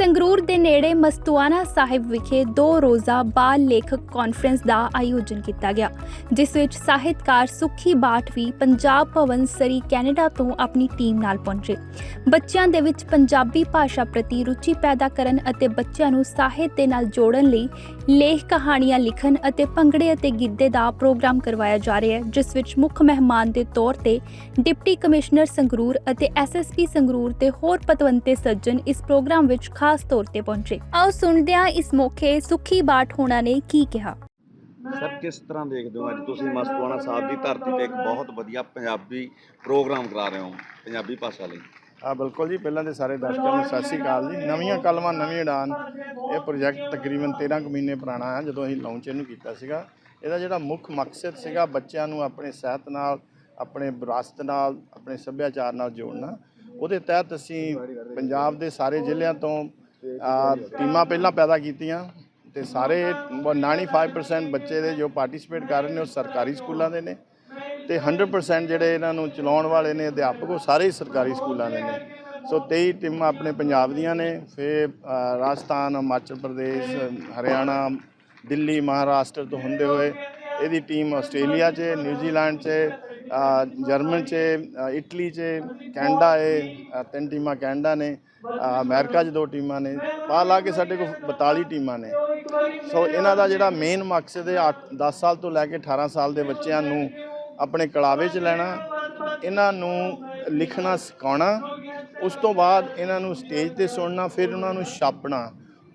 ਸੰਗਰੂਰ ਦੇ ਨੇੜੇ ਮਸਤੂਆਨਾ ਸਾਹਿਬ ਵਿਖੇ ਦੋ ਰੋਜ਼ਾ ਬਾਲ ਲੇਖਕ ਕਾਨਫਰੰਸ ਦਾ ਆਯੋਜਨ ਕੀਤਾ ਗਿਆ, ਜਿਸ ਵਿੱਚ ਸਾਹਿਤਕਾਰ ਸੁਖੀ ਬਾਠ ਵੀ ਪੰਜਾਬ ਭਵਨ ਸਰੀ ਕੈਨੇਡਾ ਤੋਂ ਆਪਣੀ ਟੀਮ ਨਾਲ ਪਹੁੰਚੇ। ਬੱਚਿਆਂ ਦੇ ਵਿੱਚ ਪੰਜਾਬੀ ਭਾਸ਼ਾ ਪ੍ਰਤੀ ਰੁਚੀ ਪੈਦਾ ਕਰਨ ਅਤੇ ਬੱਚਿਆਂ ਨੂੰ ਸਾਹਿਤ ਦੇ ਨਾਲ ਜੋੜਨ ਲਈ ਲੇਖ ਕਹਾਣੀਆਂ ਲਿਖਣ ਅਤੇ ਭੰਗੜੇ ਅਤੇ ਗਿੱਧੇ ਦਾ ਪ੍ਰੋਗਰਾਮ ਕਰਵਾਇਆ ਜਾ ਰਿਹਾ ਹੈ, ਜਿਸ ਵਿੱਚ ਮੁੱਖ ਮਹਿਮਾਨ ਦੇ ਤੌਰ ਤੇ ਡਿਪਟੀ ਕਮਿਸ਼ਨਰ ਸੰਗਰੂਰ ਅਤੇ ਐਸਐਸਪੀ ਸੰਗਰੂਰ ਤੇ ਹੋਰ ਪਤਵੰਤੇ ਸੱਜਣ ਇਸ ਪ੍ਰੋਗਰਾਮ ਵਿੱਚ ਖਾਸ ਤੌਰ ਤੇ ਪਹੁੰਚੇ। ਆਓ ਸੁਣਦੇ ਹਾਂ ਇਸ ਮੌਕੇ ਸੁਖੀ ਬਾਠ ਹੋਣਾ ਨੇ ਕੀ ਕਿਹਾ। ਸਰ ਕਿਸ ਤਰ੍ਹਾਂ ਦੇਖਦੇ ਹੋ ਅੱਜ ਤੁਸੀਂ ਮਸਤੂਆਣਾ ਸਾਹਿਬ ਦੀ ਧਰਤੀ ਤੇ ਇੱਕ ਬਹੁਤ ਵਧੀਆ ਪੰਜਾਬੀ ਪ੍ਰੋਗਰਾਮ ਕਰਾ ਰਹੇ ਹੋ ਪੰਜਾਬੀ ਭਾਸ਼ਾ ਲਈ? ਆ ਬਿਲਕੁਲ ਜੀ। ਪਹਿਲਾਂ ਤੇ ਸਾਰੇ ਦਰਸ਼ਕਾਂ ਨੂੰ ਸਤਿ ਸ਼੍ਰੀ ਅਕਾਲ ਜੀ। ਨਵੀਆਂ ਕਲਮਾਂ ਨਵੀਂ ਉਡਾਨ ਇਹ ਪ੍ਰੋਜੈਕਟ ਤਕਰੀਬਨ 13 ਕੁ ਮਹੀਨੇ ਪੁਰਾਣਾ ਹੈ ਜਦੋਂ ਅਸੀਂ ਲਾਂਚ ਇਹਨੂੰ ਕੀਤਾ ਸੀਗਾ। ਇਹਦਾ ਜਿਹੜਾ ਮੁੱਖ ਮਕਸਦ ਸੀਗਾ ਬੱਚਿਆਂ ਨੂੰ ਆਪਣੇ ਸਿਹਤ ਨਾਲ ਆਪਣੇ ਵਿਰਾਸਤ ਨਾਲ ਆਪਣੇ ਸੱਭਿਆਚਾਰ ਨਾਲ ਜੋੜਨਾ। ਉਹਦੇ ਤਹਿਤ ਅਸੀਂ ਪੰਜਾਬ ਦੇ ਸਾਰੇ ਜ਼ਿਲ੍ਹਿਆਂ ਤੋਂ ਟੀਮਾਂ ਪਹਿਲਾਂ ਪੈਦਾ ਕੀਤੀਆਂ ਤੇ ਸਾਰੇ 95% ਬੱਚੇ ਦੇ ਜੋ ਪਾਰਟਿਸਿਪੇਟ ਕਰ ਰਹੇ ਨੇ ਉਹ ਸਰਕਾਰੀ ਸਕੂਲਾਂ ਦੇ ਨੇ ਤੇ 100% ਜਿਹੜੇ ਇਹਨਾਂ ਨੂੰ ਚਲਾਉਣ ਵਾਲੇ ਨੇ ਅਧਿਆਪਕ ਉਹ ਸਾਰੇ ਸਰਕਾਰੀ ਸਕੂਲਾਂ ਦੇ ਨੇ। ਸੋ 23 ਟੀਮਾਂ ਆਪਣੇ ਪੰਜਾਬ ਦੀਆਂ ਨੇ, ਫਿਰ ਰਾਜਸਥਾਨ, ਹਿਮਾਚਲ ਪ੍ਰਦੇਸ਼, ਹਰਿਆਣਾ, ਦਿੱਲੀ, ਮਹਾਰਾਸ਼ਟਰ ਤੋਂ ਹੁੰਦੇ ਹੋਏ ਇਹਦੀ ਟੀਮ ਆਸਟ੍ਰੇਲੀਆ 'ਚ ਨਿਊਜ਼ੀਲੈਂਡ 'ਚ ਅ, ਜਰਮਨ 'ਚ ਅ, ਇਟਲੀ 'ਚ ਕੈਨੇਡਾ ਹੈ ਅ, ਤਿੰਨ ਟੀਮਾਂ ਕੈਨੇਡਾ ਨੇ ਅ, ਅਮਰੀਕਾ 'ਚ ਦੋ ਟੀਮਾਂ ਨੇ ਪਾ ਲਾ ਕੇ ਸਾਡੇ ਕੋਲ 42 ਟੀਮਾਂ ਨੇ। ਸੋ ਇਹਨਾਂ ਦਾ ਜਿਹੜਾ ਮੇਨ ਮਕਸਦ ਹੈ 10 ਸਾਲ ਤੋਂ ਲੈ ਕੇ 18 ਸਾਲ ਦੇ ਬੱਚਿਆਂ ਨੂੰ ਆਪਣੇ ਕਲਾਵੇ 'ਚ ਲੈਣਾ ਇਹਨਾਂ ਨੂੰ ਲਿਖਣਾ ਸਿਖਾਉਣਾ ਉਸ ਤੋਂ ਬਾਅਦ ਇਹਨਾਂ ਨੂੰ ਸਟੇਜ ਤੇ ਸੁਣਨਾ ਫਿਰ ਉਹਨਾਂ ਨੂੰ ਛਾਪਣਾ।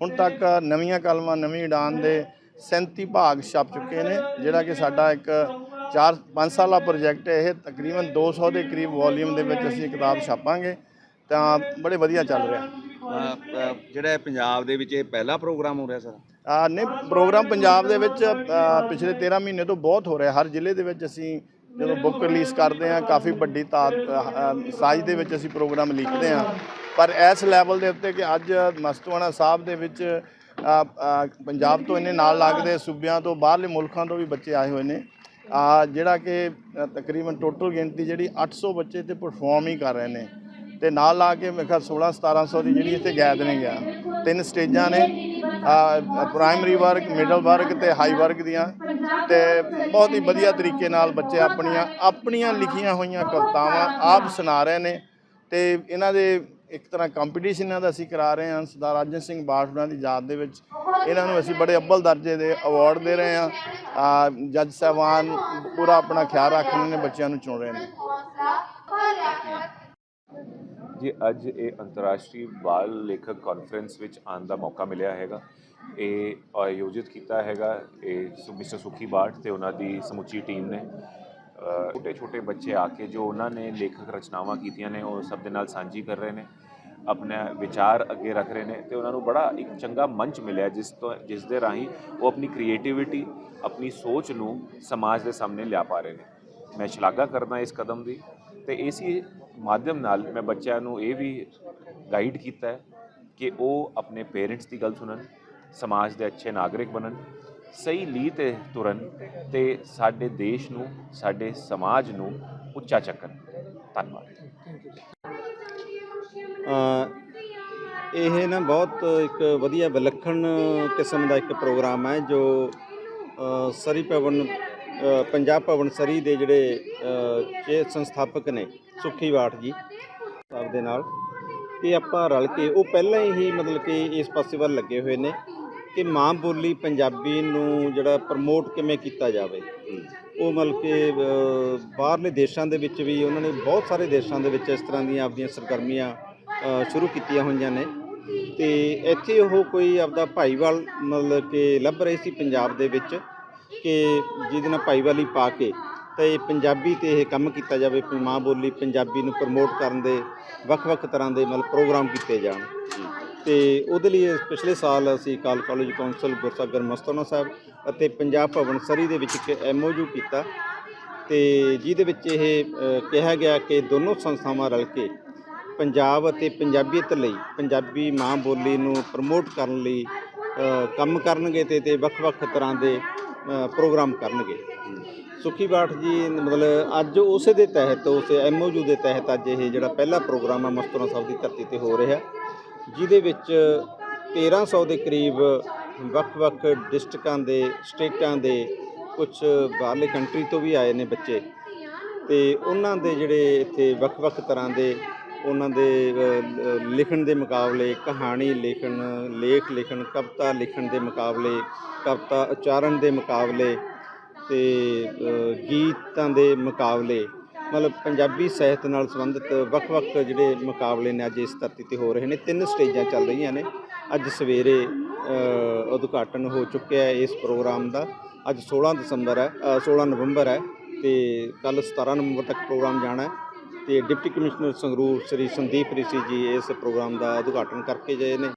ਹੁਣ ਤੱਕ ਨਵੀਆਂ ਕਲਮਾਂ ਨਵੀਂ ਉਡਾਨ ਦੇ 37 ਭਾਗ ਛਾਪ ਚੁੱਕੇ ਨੇ ਜਿਹੜਾ ਕਿ ਸਾਡਾ ਇੱਕ 4 5 ਸਾਲਾ ਪ੍ਰੋਜੈਕਟ ਹੈ ਇਹ ਤਕਰੀਬਨ 200 ਦੇ ਕਰੀਬ ਵੋਲੀਅਮ ਦੇ ਵਿੱਚ ਅਸੀਂ ਕਿਤਾਬ ਛਾਪਾਂਗੇ ਤਾਂ ਬੜੇ ਵਧੀਆ ਚੱਲ ਰਿਹਾ। ਜਿਹੜਾ ਪੰਜਾਬ ਦੇ ਵਿੱਚ ਇਹ ਪਹਿਲਾ ਪ੍ਰੋਗਰਾਮ ਹੋ ਰਿਹਾ ਸਰ? ਆ ਨਹੀਂ ਪ੍ਰੋਗਰਾਮ ਪੰਜਾਬ ਦੇ ਵਿੱਚ ਪਿਛਲੇ 13 ਮਹੀਨੇ ਤੋਂ ਬਹੁਤ ਹੋ ਰਿਹਾ। ਹਰ ਜ਼ਿਲ੍ਹੇ ਦੇ ਵਿੱਚ ਅਸੀਂ ਜਦੋਂ ਬੁੱਕ ਰਿਲੀਜ਼ ਕਰਦੇ ਆ ਕਾਫੀ ਵੱਡੀ ਸਾਈਜ਼ ਦੇ ਵਿੱਚ ਅਸੀਂ ਪ੍ਰੋਗਰਾਮ ਲਿਖਦੇ ਆ ਪਰ ਇਸ ਲੈਵਲ ਦੇ ਉੱਤੇ ਕਿ ਅੱਜ ਮਸਤੂਆਣਾ ਸਾਹਿਬ ਦੇ ਵਿੱਚ ਪੰਜਾਬ ਤੋਂ ਇਹਨੇ ਨਾਲ ਲੱਗਦੇ ਸੂਬਿਆਂ ਤੋਂ ਬਾਹਰਲੇ ਮੁਲਕਾਂ ਤੋਂ ਵੀ ਬੱਚੇ ਆਏ ਹੋਏ ਨੇ। ਆ ਜਿਹੜਾ ਕਿ ਤਕਰੀਬਨ ਟੋਟਲ ਗਿਣਤੀ ਜਿਹੜੀ 800 ਬੱਚੇ ਤੇ ਪਰਫਾਰਮ ਹੀ ਕਰ ਰਹੇ ਨੇ। ਤੇ ਨਾਲ ਲਾ ਕੇ ਮੇਰੇ ਖਿਆਲ 16 1700 ਦੀ ਜਿਹੜੀ ਇੱਥੇ ਗੈਦਰਿੰਗ ਆ ਤਿੰਨ ਸਟੇਜਾਂ ਨੇ ਪ੍ਰਾਇਮਰੀ ਵਰਗ ਮਿਡਲ ਵਰਗ ਤੇ ਹਾਈ ਵਰਗ ਦੀਆਂ। ਤੇ ਬਹੁਤ ਹੀ ਵਧੀਆ ਤਰੀਕੇ ਨਾਲ ਬੱਚੇ ਆਪਣੀਆਂ ਆਪਣੀਆਂ ਲਿਖੀਆਂ ਹੋਈਆਂ ਕਵਿਤਾਵਾਂ ਆਪ ਸੁਣਾ ਰਹੇ ਨੇ। ਤੇ ਇਹਨਾਂ ਦੇ ਇੱਕ ਤਰ੍ਹਾਂ ਕੰਪੀਟੀਸ਼ਨ ਇਹਨਾਂ ਦਾ ਅਸੀਂ ਕਰਾ ਰਹੇ ਹਾਂ ਸਰਦਾਰ ਰਾਜਨ ਸਿੰਘ ਬਾਠੜਾ ਦੀ ਯਾਦ ਦੇ ਵਿੱਚ। ਇਹਨਾਂ ਨੂੰ ਅਸੀਂ ਬੜੇ ਅੱਬਲ ਦਰਜੇ ਦੇ ਅਵਾਰਡ ਦੇ ਰਹੇ ਹਾਂ। ਜੱਜ ਸਾਹਿਬਾਨ ਪੂਰਾ ਆਪਣਾ ਖਿਆਲ ਰੱਖ ਰਹੇ ਨੇ, ਬੱਚਿਆਂ ਨੂੰ ਚੁਣ ਰਹੇ ਨੇ। ਜੀ, ਅੱਜ ਇਹ ਅੰਤਰਰਾਸ਼ਟਰੀ ਬਾਲ ਲੇਖਕ ਕਾਨਫਰੰਸ ਵਿੱਚ ਆਉਣ ਦਾ ਮੌਕਾ ਮਿਲਿਆ ਹੈਗਾ। ਇਹ ਆਯੋਜਿਤ ਕੀਤਾ ਹੈਗਾ। ਇਹ ਸੁ- ਮਿਸਟਰ ਸੁਖੀ ਬਾਠ ਤੇ ਉਹਨਾਂ ਦੀ ਸਮੁੱਚੀ ਟੀਮ ਨੇ। ਛੋਟੇ ਛੋਟੇ ਬੱਚੇ ਆ ਕੇ ਜੋ ਉਹਨਾਂ ਨੇ ਲੇਖਕ ਰਚਨਾਵਾਂ ਕੀਤੀਆਂ ਨੇ, ਉਹ ਸਭ ਦੇ ਨਾਲ ਸਾਂਝੀ ਕਰ ਰਹੇ ਨੇ। ਆਪਣੇ ਵਿਚਾਰ ਅੱਗੇ ਰੱਖ ਰਹੇ ਨੇ ਤੇ ਉਹਨਾਂ ਨੂੰ ਬੜਾ ਇੱਕ ਚੰਗਾ ਮੰਚ ਮਿਲਿਆ ਜਿਸ ਤੋਂ, ਜਿਸ ਦੇ ਰਾਹੀਂ ਉਹ ਆਪਣੀ ਕ੍ਰੀਏਟੀਵਿਟੀ ਆਪਣੀ ਸੋਚ ਨੂੰ ਸਮਾਜ ਦੇ ਸਾਹਮਣੇ ਲਿਆ ਪਾ ਰਹੇ ਨੇ। ਮੈਂ ਸ਼ਲਾਘਾ ਕਰਦਾ ਇਸ ਕਦਮ ਦੀ ਤੇ ਇਸੇ ਮਾਧਿਅਮ ਨਾਲ ਮੈਂ ਬੱਚਿਆਂ ਨੂੰ ਇਹ ਵੀ ਗਾਈਡ ਕੀਤਾ ਹੈ ਕਿ ਉਹ ਆਪਣੇ ਪੇਰੈਂਟਸ ਦੀ ਗੱਲ ਸੁਣਨ, ਸਮਾਜ ਦੇ ਅੱਛੇ ਨਾਗਰਿਕ ਬਣਨ, ਸਹੀ ਲੀਹ ਤੇ ਤੁਰਨ ਤੇ ਸਾਡੇ ਦੇਸ਼ ਨੂੰ, ਸਾਡੇ ਸਮਾਜ ਨੂੰ ਉੱਚਾ ਚੱਕਣ। ਧੰਨਵਾਦ। ਇਹ ਨਾ ਬਹੁਤ ਇੱਕ ਵਧੀਆ ਵਿਲੱਖਣ ਕਿਸਮ ਦਾ ਇੱਕ ਪ੍ਰੋਗਰਾਮ ਹੈ ਜੋ ਸਰੀ ਭਵਨ ਪੰਜਾਬ ਭਵਨ ਸਰੀ ਦੇ ਜਿਹੜੇ ਅ, ਸੰਸਥਾਪਕ ਨੇ ਸੁਖੀ ਬਾਠ ਜੀ ਸਾਹਿਬ ਦੇ ਨਾਲ ਤੇ ਆਪਾਂ ਰਲ ਕੇ ਉਹ ਪਹਿਲਾਂ ਹੀ ਮਤਲਬ ਕਿ ਇਸ ਪਾਸੇ ਵੱਲ ਲੱਗੇ ਹੋਏ ਨੇ ਕਿ ਮਾਂ ਬੋਲੀ ਪੰਜਾਬੀ ਨੂੰ ਜਿਹੜਾ ਪ੍ਰਮੋਟ ਕਿਵੇਂ ਕੀਤਾ ਜਾਵੇ। ਉਹ ਮਤਲਬ ਕਿ ਬਾਹਰਲੇ ਦੇਸ਼ਾਂ ਦੇ ਵਿੱਚ ਵੀ ਉਹਨਾਂ ਨੇ ਬਹੁਤ ਸਾਰੇ ਦੇਸ਼ਾਂ ਦੇ ਵਿੱਚ ਇਸ ਤਰ੍ਹਾਂ ਦੀਆਂ ਆਪਦੀਆਂ ਸਰਗਰਮੀਆਂ ਸ਼ੁਰੂ ਕੀਤੀਆਂ ਹੋਈਆਂ ਨੇ। ਤੇ ਇੱਥੇ ਉਹ ਕੋਈ ਆਪਦਾ ਭਾਈਵਾਲ ਮਤਲਬ ਕਿ ਲੱਭ ਰਹੇ ਸੀ ਪੰਜਾਬ ਦੇ ਵਿੱਚ ਕਿ ਜਿਹਦੇ ਨਾਲ ਭਾਈਵਾਲੀ ਪਾ ਕੇ ਤੇ ਪੰਜਾਬੀ ਤੇ ਇਹ ਕੰਮ ਕੀਤਾ ਜਾਵੇ ਮਾਂ ਬੋਲੀ ਪੰਜਾਬੀ ਨੂੰ ਪ੍ਰਮੋਟ ਕਰਨ ਦੇ, ਵੱਖ-ਵੱਖ ਤਰ੍ਹਾਂ ਦੇ ਮਤਲਬ ਪ੍ਰੋਗਰਾਮ ਕੀਤੇ ਜਾਣ। ਤੇ ਉਹਦੇ ਲਈ ਪਿਛਲੇ ਸਾਲ ਅਸੀਂ ਕਾਲ ਕਾਲਜ ਕੌਂਸਲ ਗੁਰਸਾਗਰ ਮਸਤਾਨਾ ਸਾਹਿਬ ਅਤੇ ਪੰਜਾਬ ਭਵਨ ਸਰੀ ਦੇ ਵਿੱਚ ਇੱਕ ਐਮਓਯੂ ਕੀਤਾ। ਤੇ ਜਿਹਦੇ ਵਿੱਚ ਇਹ ਕਿਹਾ ਗਿਆ ਕਿ ਦੋਨੋਂ ਸੰਸਥਾਵਾਂ ਰਲ ਕੇ ਪੰਜਾਬ ਅਤੇ ਪੰਜਾਬੀਅਤ ਲਈ, ਪੰਜਾਬੀ ਮਾਂ ਬੋਲੀ ਨੂੰ ਪ੍ਰਮੋਟ ਕਰਨ ਲਈ ਕੰਮ ਕਰਨਗੇ ਤੇ ਤੇ ਵੱਖ-ਵੱਖ ਤਰ੍ਹਾਂ ਦੇ ਪ੍ਰੋਗਰਾਮ ਕਰਨਗੇ। ਸੁਖੀ ਬਾਠ ਜੀ, ਮਤਲਬ ਅੱਜ ਉਸੇ ਦੇ ਤਹਿਤ, ਉਸ ਐਮਓਯੂ ਦੇ ਤਹਿਤ ਅੱਜ ਇਹ ਜਿਹੜਾ ਪਹਿਲਾ ਪ੍ਰੋਗਰਾਮ ਆ ਮਸਤੂਰਾ ਸਾਹਿਬ ਦੀ ਧਰਤੀ ਤੇ ਹੋ ਰਿਹਾ। ਜਿਹਦੇ ਵਿੱਚ 1300 ਦੇ ਕਰੀਬ ਵੱਖ-ਵੱਖ ਡਿਸਟ੍ਰਿਕਾਂ ਦੇ, ਸਟੇਟਾਂ ਦੇ ਕੁਝ ਬਾਹਰਲੇ ਕੰਟਰੀ ਤੋਂ ਵੀ ਆਏ ਨੇ ਬੱਚੇ। ਤੇ ਉਹਨਾਂ ਦੇ ਜਿਹੜੇ ਇੱਥੇ ਵੱਖ-ਵੱਖ ਤਰ੍ਹਾਂ ਦੇ ਉਹਨਾਂ ਦੇ ਲਿਖਣ ਦੇ ਮੁਕਾਬਲੇ ਕਹਾਣੀ ਲਿਖਣ ਲੇਖ ਲਿਖਣ ਕਵਿਤਾ ਲਿਖਣ ਦੇ ਮੁਕਾਬਲੇ ਕਵਿਤਾ ਉਚਾਰਨ ਦੇ ਮੁਕਾਬਲੇ ਤੇ ਗੀਤਾਂ ਦੇ ਮੁਕਾਬਲੇ ਮਤਲਬ ਪੰਜਾਬੀ ਸਾਹਿਤ ਨਾਲ ਸੰਬੰਧਿਤ ਵੱਖ-ਵੱਖ ਜਿਹੜੇ ਮੁਕਾਬਲੇ ਨੇ ਅੱਜ ਇਸ ਧਰਤੀ ਤੇ ਹੋ ਰਹੇ ਨੇ। ਤਿੰਨ ਸਟੇਜਾਂ ਚੱਲ ਰਹੀਆਂ ਨੇ। ਅੱਜ ਸਵੇਰੇ ਉਦਘਾਟਨ ਹੋ ਚੁੱਕਿਆ ਹੈ ਇਸ ਪ੍ਰੋਗਰਾਮ ਦਾ। ਅੱਜ 16 ਦਸੰਬਰ ਹੈ ਅ, 16 ਨਵੰਬਰ ਹੈ ਤੇ ਕੱਲ 17 ਨਵੰਬਰ ਤੱਕ ਪ੍ਰੋਗਰਾਮ ਜਾਣਾ ਹੈ। ਤੇ ਡਿਪਟੀ ਕਮਿਸ਼ਨਰ ਸੰਗਰੂਰ ਸ੍ਰੀ ਸੰਦੀਪ ਰਿਸ਼ੀ ਜੀ ਇਸ ਪ੍ਰੋਗਰਾਮ ਦਾ ਉਦਘਾਟਨ ਕਰਕੇ ਗਏ ਨੇ।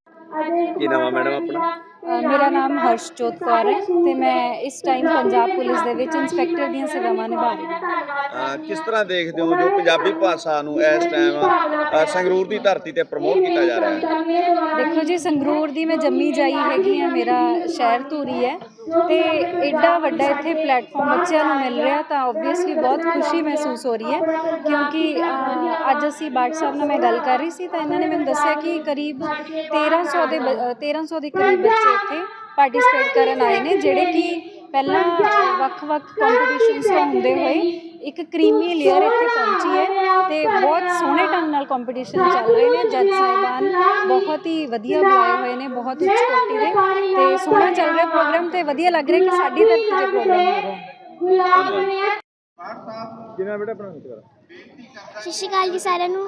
ਕੀ ਨਾਮ ਆ ਮੈਡਮ ਆਪਣਾ? ਮੇਰਾ ਨਾਮ ਹਰਸ਼ਜੋਤ ਕੌਰ ਹੈ ਤੇ ਮੈਂ ਇਸ ਟਾਈਮ ਪੰਜਾਬ ਪੁਲਿਸ ਦੇ ਵਿੱਚ ਇੰਸਪੈਕਟਰ ਦੀਆਂ ਸੇਵਾਵਾਂ ਨਿਭਾ ਰਹੀ ਹਾਂ। ਕਿਸ ਤਰ੍ਹਾਂ ਦੇਖਦੇ ਹੋ ਜੋ ਪੰਜਾਬੀ ਭਾਸ਼ਾ ਨੂੰ ਇਸ ਟਾਈਮ ਸੰਗਰੂਰ ਦੀ ਧਰਤੀ ਤੇ ਪ੍ਰਮੋਟ ਕੀਤਾ ਜਾ ਰਿਹਾ ਹੈ? ਦੇਖੋ ਜੀ ਸੰਗਰੂਰ ਦੀ ਮੈਂ ਜੰਮੀ ਜਾਈ ਹੈਗੀ ਆ ਮੇਰਾ ਸ਼ਹਿਰ ਧੂਰੀ ਹੈ ਤੇ ਐਡਾ ਵੱਡਾ ਇੱਥੇ ਪਲੇਟਫਾਰਮ ਬੱਚਿਆਂ ਨੂੰ ਮਿਲ ਰਿਹਾ ਤਾਂ ਆਬਵੀਅਸਲੀ ਬਹੁਤ ਖੁਸ਼ੀ ਮਹਿਸੂਸ ਹੋ ਰਹੀ ਹੈ ਕਿਉਂਕਿ ਅੱਜ ਅਸੀਂ ਬਾਟ ਸਾਹਿਬ ਨਾਲ ਮੈਂ ਗੱਲ ਕਰ ਰਹੀ ਸੀ ਤਾਂ ਇਹਨਾਂ ਨੇ ਮੈਨੂੰ ਦੱਸਿਆ ਕਿ ਕਰੀਬ 1300 ਦੇ ਬ- ਅ, 1300 ਦੇ ਕਰੀਬ ਬੱਚੇ ਇੱਥੇ ਪਾਰਟਿਸਿਪੇਟ ਕਰਨ ਆਏ ਨੇ ਜਿਹੜੇ ਕਿ ਪਹਿਲਾਂ ਵੱਖ-ਵੱਖ ਕੰਪੀਟੀਸ਼ਨਸ ਤੋਂ ਹੁੰਦੇ ਹੋਏ ਇੱਕ ਕ੍ਰੀਮੀ ਲੇਅਰ ਇੱਥੇ ਪਹੁੰਚੀ ਹੈ ਤੇ ਬਹੁਤ ਸੋਹਣੇ ਢੰਗ ਨਾਲ ਕੰਪੀਟੀਸ਼ਨ ਚੱਲ ਰਹੇ ਨੇ। ਜੱਜ ਸਾਹਿਬਾਨ ਬਹੁਤ ਹੀ ਵਧੀਆ ਬੁਲਾਏ ਹੋਏ ਨੇ ਬਹੁਤ ਉੱਚ ਕੋਟੀ ਦੇ ਤੇ ਸੋਹਣਾ ਚੱਲ ਰਿਹਾ ਪ੍ਰੋਗਰਾਮ ਤੇ ਵਧੀਆ ਲੱਗ ਰਿਹਾ ਕਿ ਸਾਡੀ ਧਰਤੀ ਤੇ ਪ੍ਰੋਗਰਾਮ ਹੋ ਰਿਹਾ ਹੈ। ਕਿਹਨਾਂ ਬੇਟਾ ਆਪਣਾ ਸਤਿ ਸ਼੍ਰੀ ਅਕਾਲ ਜੀ ਸਾਰਿਆਂ ਨੂੰ।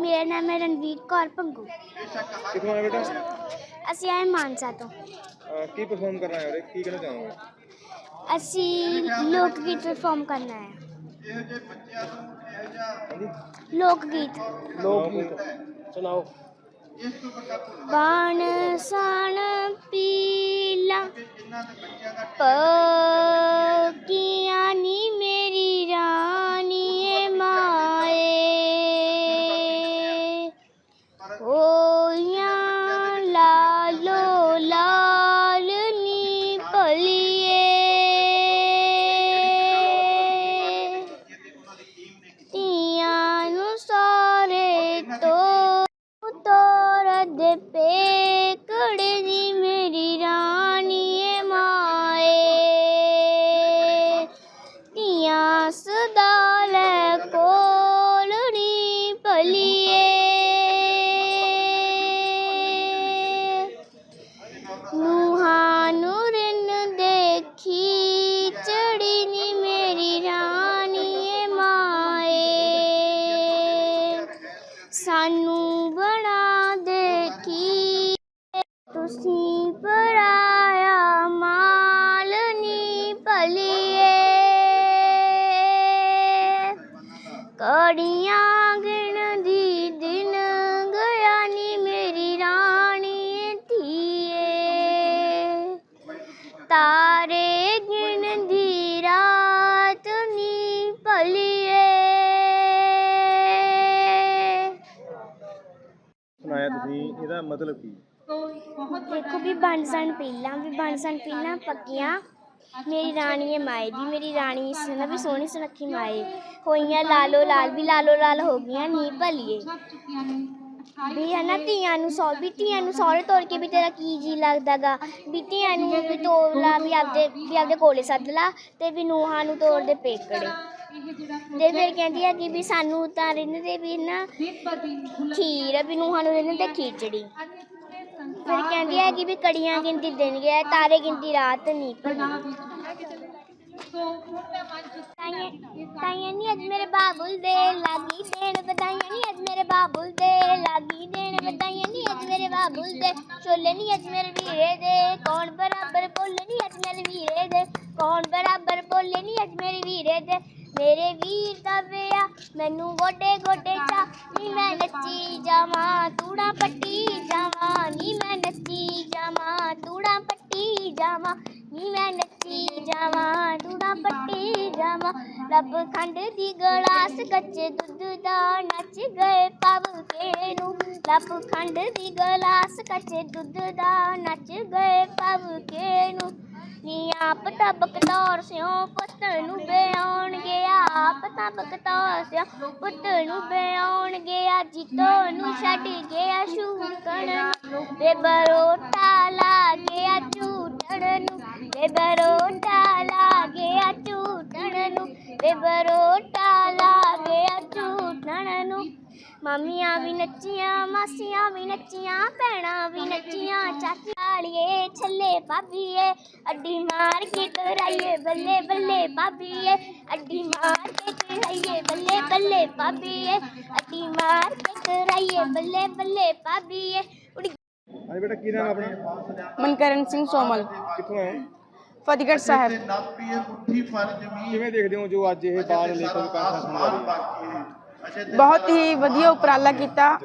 ਮੇਰਾ ਨਾਮ ਹੈ ਰਣਵੀਰ ਕੌਰ ਭੰਗੂ। ਕਿੱਥੋਂ ਆਏ ਬੇਟਾ? ਅਸੀਂ ਆਏ ਮਾਨਸਾ ਤੋਂ। ਕੀ ਪਰਫਾਰਮ ਕਰਨਾ ਹੈ ਕੀ ਕਹਿਣਾ ਚਾਹੋਗੇ? ਅਸੀਂ ਲੋਕ ਗੀਤ ਪਰਫਾਰਮ ਕਰਨਾ ਹੈ। ਲੋਕ ਗੀਤ। ਲੋਕ ਗੀਤ। ਸੁਣਾਓ। ਬਾਣ ਸਾਣ ਪੀਲਾ। ਪਕੀਆਂ ਨੀ ਸੁਣਾਇਆ ਤੁਸੀਂ ਇਹਦਾ ਮਤਲਬ ਕੀ? ਦੇਖੋ ਵੀ ਬਣਸਣ ਪੀਲਾਂ ਵੀ ਬਣਸਣ ਪੀਲਾਂ ਪੱਕੀਆਂ ਮੇਰੀ ਰਾਣੀ ਹੈ ਮਾਏ ਦੀ, ਮੇਰੀ ਰਾਣੀ ਸੁਣਾ ਵੀ ਸੋਹਣੀ ਸੁਨੱਖੀ ਮਾਏ। ਹੋਈਆਂ ਲਾਲੋ ਲਾਲ, ਵੀ ਲਾਲੋ ਲਾਲ ਹੋ ਗਈਆਂ ਨੀ ਭਲੀਏ। ਵੀ ਹਨਾ ਧੀਆਂ ਨੂੰ ਸੌ, ਵੀ ਧੀਆਂ ਨੂੰ ਸਹੁਰੇ ਤੋੜ ਕੇ ਵੀ ਤੇਰਾ ਕੀ ਜੀ ਲੱਗਦਾਗਾ। ਵੀ ਧੀਆਂ ਨੂੰ ਵੀ ਤੋਰ ਲਾ, ਵੀ ਆਪਦੇ ਵੀ ਆਪਦੇ ਕੋਲੇ ਸੱਦ ਲਾ ਤੇ ਵੀ ਨੂਹਾਂ ਨੂੰ ਤੋੜ ਦੇ ਪੇਕੜੇ। ਤੇ ਫਿਰ ਕਹਿੰਦੀ ਆ ਕਿ ਵੀ ਸਾਨੂੰ ਤਾਂ ਰਿੰਨ ਦੇ ਵੀ ਨਾ ਖੀਰ ਵੀ ਨੂੰਹਾਂ ਨੂੰ ਰਿੰਨ ਤੇ ਖੀਚੜੀ। ਫਿਰ ਕਹਿੰਦੀ ਹੈ ਕਿ ਵੀ ਕੜੀਆਂ ਗਿਣਤੀ ਦਿਨ ਗਿਆ ਤਾਰੇ ਗਿਣਤੀ ਰਾਤ ਨਹੀਂ ਤਾਈਆਂ ਤਾਈਆਂ ਨੀ ਅੱਜ ਮੇਰੇ ਬਾਬੁਲ ਦੇ ਲਾਗੀ ਦੇਣ ਵਧਾਈਆਂ ਨੀ ਅੱਜ ਮੇਰੇ ਬਾਬੁਲ ਦੇ ਲਾਗੀ ਦੇਣ ਵਧਾਈਆਂ ਨੀ ਅੱਜ ਮੇਰੇ ਬਾਬੁਲ ਦੇ। ਛੋਲੇ ਨੀ ਅੱਜ ਮੇਰੇ ਵੀਰੇ ਦੇ ਕੌਣ ਬਰਾਬਰ ਬੋਲੇ ਨੀ ਅੱਜ ਮੇਰੇ ਵੀਰੇ ਦੇ? ਕੌਣ ਬਰਾਬਰ ਬੋਲੇ ਨੀ ਅੱਜ ਮੇਰੇ ਵੀਰੇ ਦੇ? ਮੇਰੇ ਵੀਰ ਦਾ ਵਿਆਹ, ਮੈਨੂੰ ਗੋਡੇ ਗੋਡੇ ਚਾ, ਨੀ ਮੈਂ ਨੱਚੀ ਜਾਵਾਂ, ਤੂੜਾ ਪੱਟੀ ਜਾਵਾਂ, ਨੀ ਮੈਂ ਨੱਚੀ ਜਾਵਾਂ, ਤੂੜਾ ਪੱਟੀ ਜਾਵਾਂ, ਨੀ ਮੈਂ ਨੱਚੀ ਜਾਵਾਂ, ਤੂੜਾ ਪੱਟੀ ਜਾਵਾਂ। ਰੱਬ ਖੰਡ ਦੀ ਗਲਾਸ ਕੱਚੇ ਦੁੱਧ ਦਾ ਨੱਚ ਗਏ ਪਵ ਕੇ ਨੂੰ ਰੱਬ ਖੰਡ ਦੀ ਗਲਾਸ ਕੱਚੇ ਦੁੱਧ ਦਾ ਨੱਚ ਗਏ ਪਵ ਕੇ ਨੂੰ ਨੀ ਆਪ ਤਬਕ ਤੌਰ ਸਿਓ ਪੁੱਤਰ ਨੂੰ ਬਿਆਉਣ ਗਿਆ ਆਪ ਤਬਕ ਤੌਰ ਸਿਓ, ਪੁੱਤ ਨੂੰ ਬਿਆਉਣ ਗਿਆ ਜਿੱਤੋ ਨੂੰ ਛੱਡ ਗਿਆ ਸ਼ੂਕਣ ਵੇ ਬਰੋਟਾ ਲਾ ਗਿਆ ਝੂਟਣ ਨੂੰ। ਵੇ ਬਰੋਟਾ ਲਾ ਗਿਆ ਝੂਟਣ ਨੂੰ। ਵੇ ਬਰੋਟਾ ਲਾ ਗਿਆ ਝੂਟਣ ਨੂੰ। ਮਾਮੀਆਂ ਵੀ ਨੱਚੀਆਂ, ਮਾਸੀਆਂ ਵੀ ਨੱਚੀਆਂ, ਭੈਣਾਂ ਵੀ ਨੱਚੀਆਂ ਚਾਚੀ ਵਾਲੀਏ ਛੱਲੇ ਭਾਬੀਏ ਅੱਡੀ ਮਾਰ ਕੇ ਕਰਾਈਏ ਬੱਲੇ ਬੱਲੇ ਭਾਬੀਏ ਅੱਡੀ ਮਾਰ ਕੇ ਕਰਾਈਏ ਬੱਲੇ ਬੱਲੇ ਭਾਬੀਏ ਅੱਡੀ ਮਾਰ ਕੇ ਕਰਾਈਏ ਬੱਲੇ ਬੱਲੇ ਭਾਬੀਏ ਉੜੀ ਹਾਂਜੀ ਬੇਟਾ ਕੀ ਨਾਮ ਆਪਣਾ ਮਨਕਰਨ ਸਿੰਘ ਸੋਮਲ ਕਿੱਥੋਂ ਆਏ ਫਤਿਹਗੜ੍ਹ ਸਾਹਿਬ ਕਿਵੇਂ ਦੇਖਦੇ ਹੋ ਜੋ ਅੱਜ ਇਹ ਬਾਲ ਲੇਖਕ ਕਾਨਫਰੰਸ ਹੋਣ ਵਾਲੀ ਹੈ ਬਹੁਤ ਹੀ ਵਧੀਆ ਉਪਰਾਲਾ ਕੀਤਾ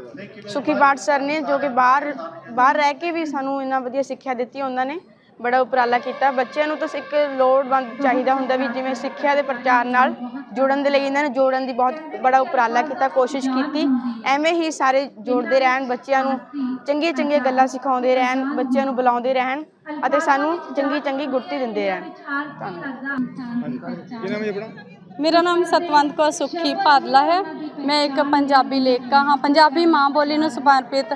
ਸੁਖੀ ਬਾਟ ਸਰ ਨੇ, ਜੋ ਕਿ ਬਾਹਰ ਬਾਹਰ ਰਹਿ ਕੇ ਵੀ ਸਾਨੂੰ ਇੰਨਾ ਵਧੀਆ ਸਿੱਖਿਆ ਦਿੱਤੀ ਉਹਨਾਂ ਨੇ, ਬੜਾ ਉਪਰਾਲਾ ਕੀਤਾ। ਬੱਚਿਆਂ ਨੂੰ ਤਾਂ ਇੱਕ ਲੋੜਵੰਦ ਚਾਹੀਦਾ ਹੁੰਦਾ ਵੀ ਜਿਵੇਂ ਸਿੱਖਿਆ ਦੇ ਪ੍ਰਚਾਰ ਨਾਲ ਜੁੜਨ ਦੇ ਲਈ ਇਹਨਾਂ ਨੇ ਜੋੜਨ ਦੀ ਬਹੁਤ ਬੜਾ ਉਪਰਾਲਾ ਕੀਤਾ, ਕੋਸ਼ਿਸ਼ ਕੀਤੀ। ਐਵੇਂ ਹੀ ਸਾਰੇ ਜੋੜਦੇ ਰਹਿਣ, ਬੱਚਿਆਂ ਨੂੰ ਚੰਗੀਆਂ ਚੰਗੀਆਂ ਗੱਲਾਂ ਸਿਖਾਉਂਦੇ ਰਹਿਣ, ਬੱਚਿਆਂ ਨੂੰ ਬੁਲਾਉਂਦੇ ਰਹਿਣ ਅਤੇ ਸਾਨੂੰ ਚੰਗੀ ਚੰਗੀ ਗੁਰਤੀ ਦਿੰਦੇ ਰਹਿਣ। ਧੰਨਵਾਦ। ਮੇਰਾ ਨਾਮ ਸਤਵੰਤ ਕੌਰ ਸੁੱਖੀ ਭਾਦਲਾ ਹੈ। ਮੈਂ ਇੱਕ ਪੰਜਾਬੀ ਲੇਖਕਾ ਹਾਂ। ਪੰਜਾਬੀ ਮਾਂ ਬੋਲੀ ਨੂੰ ਸਮਰਪਿਤ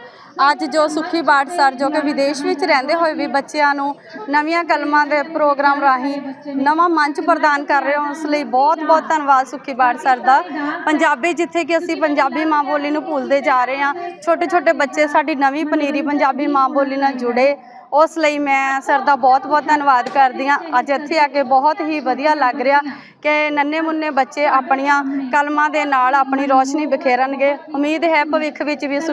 ਅੱਜ ਜੋ ਸੁੱਖੀ ਬਾਟ ਸਰ, ਜੋ ਕਿ ਵਿਦੇਸ਼ ਵਿੱਚ ਰਹਿੰਦੇ ਹੋਏ ਵੀ ਬੱਚਿਆਂ ਨੂੰ ਨਵੀਆਂ ਕਲਮਾਂ ਦੇ ਪ੍ਰੋਗਰਾਮ ਰਾਹੀਂ ਨਵਾਂ ਮੰਚ ਪ੍ਰਦਾਨ ਕਰ ਰਹੇ ਹੋ, ਉਸ ਲਈ ਬਹੁਤ ਬਹੁਤ ਧੰਨਵਾਦ ਸੁੱਖੀ ਬਾਟ ਸਰ ਦਾ। ਪੰਜਾਬੀ ਜਿੱਥੇ ਕਿ ਅਸੀਂ ਪੰਜਾਬੀ ਮਾਂ ਬੋਲੀ ਨੂੰ ਭੁੱਲਦੇ ਜਾ ਰਹੇ ਹਾਂ ਛੋਟੇ ਛੋਟੇ ਬੱਚੇ ਸਾਡੀ ਨਵੀਂ ਪਨੀਰੀ ਪੰਜਾਬੀ ਮਾਂ ਬੋਲੀ ਨਾਲ ਜੁੜੇ ਉਸ ਲਈ ਮੈਂ ਸਰ ਦਾ ਬਹੁਤ ਬਹੁਤ ਧੰਨਵਾਦ ਕਰਦੀ ਹਾਂ। ਅੱਜ ਇੱਥੇ ਆ ਕੇ ਬਹੁਤ ਹੀ ਵਧੀਆ ਲੱਗ ਰਿਹਾ ਕਿ ਨੰਨੇ ਮੁੰਨੇ ਬੱਚੇ ਆਪਣੀਆਂ ਕਲਮਾਂ ਦੇ ਨਾਲ ਆਪਣੀ ਰੋਸ਼ਨੀ ਬਿਖੇਰਨਗੇ ਉਮੀਦ ਹੈ ਭਵਿੱਖ ਵਿੱਚ ਵੀ ਸੁ-